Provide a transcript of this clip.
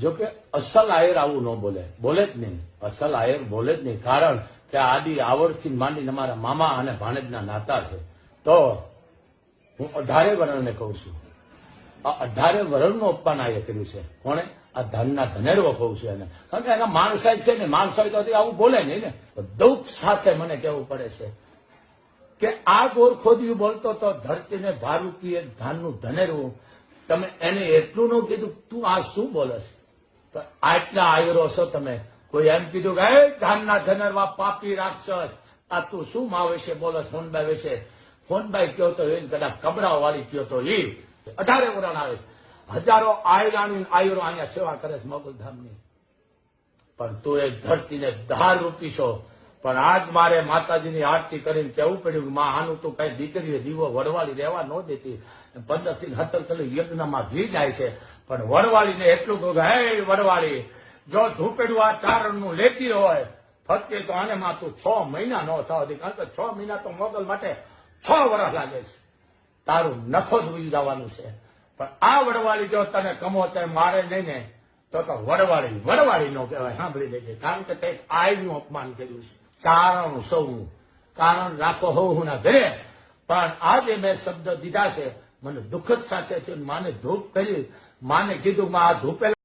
જો કે અસલ આયર આવું ન બોલે. બોલે જ નહીં. અસલ આયર બોલે જ નહીં. કારણ કે આદિ આવડથી માંડીને અમારા મામા અને ભાણેજના નાતા છે. તો હું અઢારે વરણને કહું છું. આ અઢારે વરણનું અપમાન આયે કર્યું છે. કોણે? આ ધનના ધનેરવો કહું છું એને. કારણ કે એના માણસાઈ છે ને માણસાઈ તો આવું બોલે નહીં ને. દુઃખ સાથે મને કહેવું પડે છે. કે આ ગોરખોદિયું બોલતો તો ધરતીને ભારૂપીએ ધાનનું ધનેરવું તમે એને એટલું ન કીધું. તું આ શું બોલે છે આટલા આયરો છો તમે. કોઈ એમ કીધું કે, હે, ધાનના ધનરવા પાપી રાક્ષસ. આ તું શું મા વિશે બોલો ફોનભાઈ વિશે? ફોનભાઈ કયો તો એને કદાચ કબરા વાળી કયો તો એ અઢારે વરણ આવે છે. હજારો આયરાણી આયુરો અહીંયા સેવા કરે છે મોગલધામની. પણ તું એ ધરતીને ધાર રૂપી છો. પણ આજ મારે માતાજીની આરતી કરીને કહેવું પડ્યું કે, માં, આનું તો કઈ દીકરીએ દીવો વડવાળી રહેવા ન દેતી. પંદરથી સત્તર કિલો યજ્ઞમાં ઘી જાય છે. પણ વરવાળીને એટલું કહું હે વડવાળી જો ધૂપેડું આ ચારણનું લેતી હોય, ફરતી તો આને માં તું છ મહિના ન થવા દે, કારણ કે છ મહિના તો મોગલ માટે છ વર્ષ લાગે છે. તારું નખો જ જવાનું છે. પણ આ વડવાળી જો તને કમો તે મારે નહીં ને, તો તો વડવાળી વડવાળી નો કહેવાય, સાંભળી લેજે. કારણ કે તે આયનું અપમાન કર્યું છે. કારણ સૌ કારણ રાખો હું ના ઘરે. પણ આજે મેં શબ્દ દીધા છે, મને દુઃખદ સાથે છે માને ધૂપ કરી માને કીધું માં આ ધૂપેલા